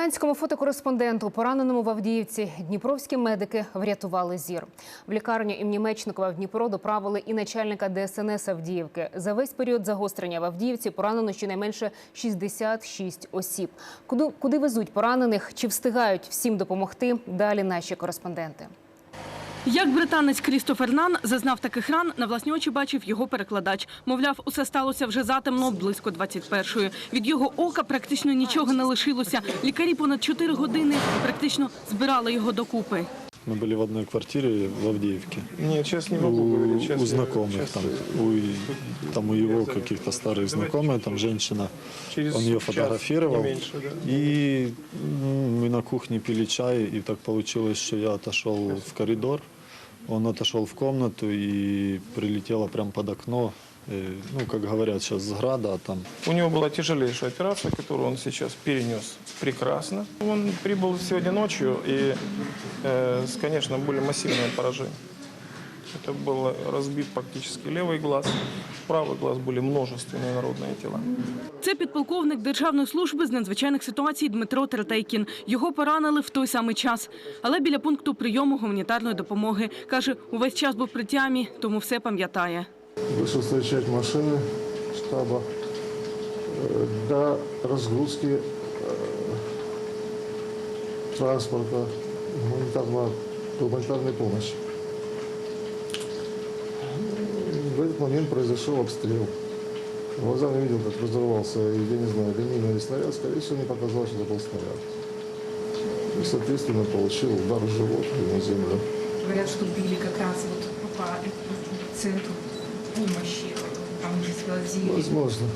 Британському фотокореспонденту, пораненому в Авдіївці, дніпровські медики врятували зір. В лікарню імені Мечникова в Дніпро доправили і начальника ДСНС Авдіївки. За весь період загострення в Авдіївці поранено щонайменше 66 осіб. Куди, куди везуть поранених? Чи встигають всім допомогти? Далі наші кореспонденти. Як британець Крістофер Нан зазнав таких ран, на власні очі бачив його перекладач. Мовляв, усе сталося вже затемно, близько 21-ї. Від його ока практично нічого не лишилося. Лікарі понад 4 години практично збирали його докупи. Мы были в одной квартире в Авдеевке. Нет, сейчас не могу У, говорить. Сейчас у я- знакомых сейчас там, я- у, там у его каких-то старых знакомых, там женщина, Через он ее час, фотографировал. не меньше, да. И м, мы на кухне пили чай, и так получилось, что я отошел в коридор, он отошел в комнату и прилетело прямо под окно. Э, Ну, как говорят сейчас, с града, а там У него была тяжелейшая операция, которую он сейчас перенес прекрасно. Он прибыл сегодня ночью и, э, с, конечно, более массивным поражением. Это был разбит практически левый глаз. Правый глаз были множественные народные тела. Це підполковник Державної служби з надзвичайних ситуацій Дмитро Третейкін. Його поранили в той самий час. Але біля пункту прийому гуманітарної допомоги. Каже, увесь час був при тямі, тому все пам'ятає. Вышел встречать машины штаба э, до разгрузки э, транспорта гуманитарного, момент произошел обстрел. Глазами видел, как разорвался, я не знаю, или мина, или снаряд. Скорее всего, мне показалось, что это был снаряд. И, соответственно, получил удар в живот и на землю. Говорят, что били как раз вот по центру помощи, там где связили. Возможно.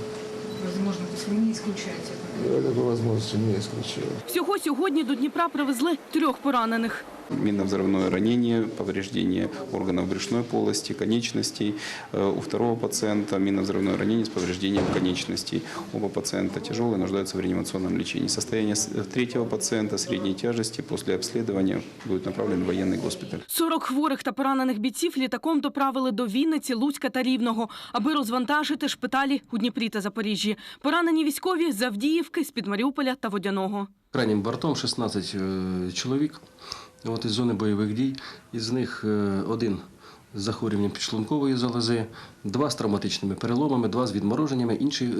Возможно, то есть вы не исключаете это. Я такой возможности не исключаю. Всього сьогодні до Дніпра привезли трьох поранених. Минно-взрывное ранение, повреждение органов брюшной полости, конечностей. Э, У второго пациента минно-взрывное ранение с повреждением конечностей. Оба пациента тяжелые, нуждаются в реанимационном лечении. Состояние с- третьего пациента средней тяжести после обследования будет направлен в военный госпиталь. 40 хворих та поранених бійців літаком доправили до Вінниці, Луцька та Рівного, аби розвантажити шпиталі у Дніпрі та Запоріжжі. Поранені військові з Авдіївки, з-під Маріуполя та Водяного. Крайнім бортом 16 е, чоловік от, із зони бойових дій. Із них е, один з захворюванням підшлункової залози, два з травматичними переломами, два з відмороженнями, інші е,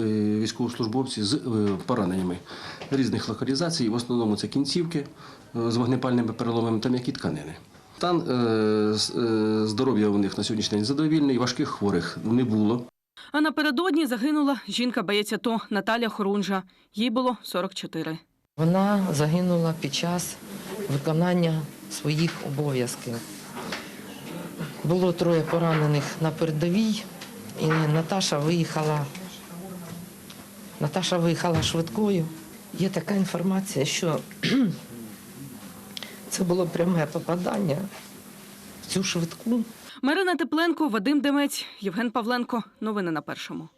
військовослужбовці з е, пораненнями різних локалізацій. В основному це кінцівки з вогнепальними переломами та м'які тканини. Стан здоров'я у них на сьогоднішній день задовільний, важких хворих не було. А напередодні загинула жінка боєць АТО Наталя Хорунжа. Їй було 44. Вона загинула під час виконання своїх обов'язків. Було троє поранених на передовій, і Наташа виїхала. Наташа виїхала швидкою. Є така інформація, що це було пряме попадання в цю швидку. Марина Тепленко, Вадим Демець, Євген Павленко. Новини на першому.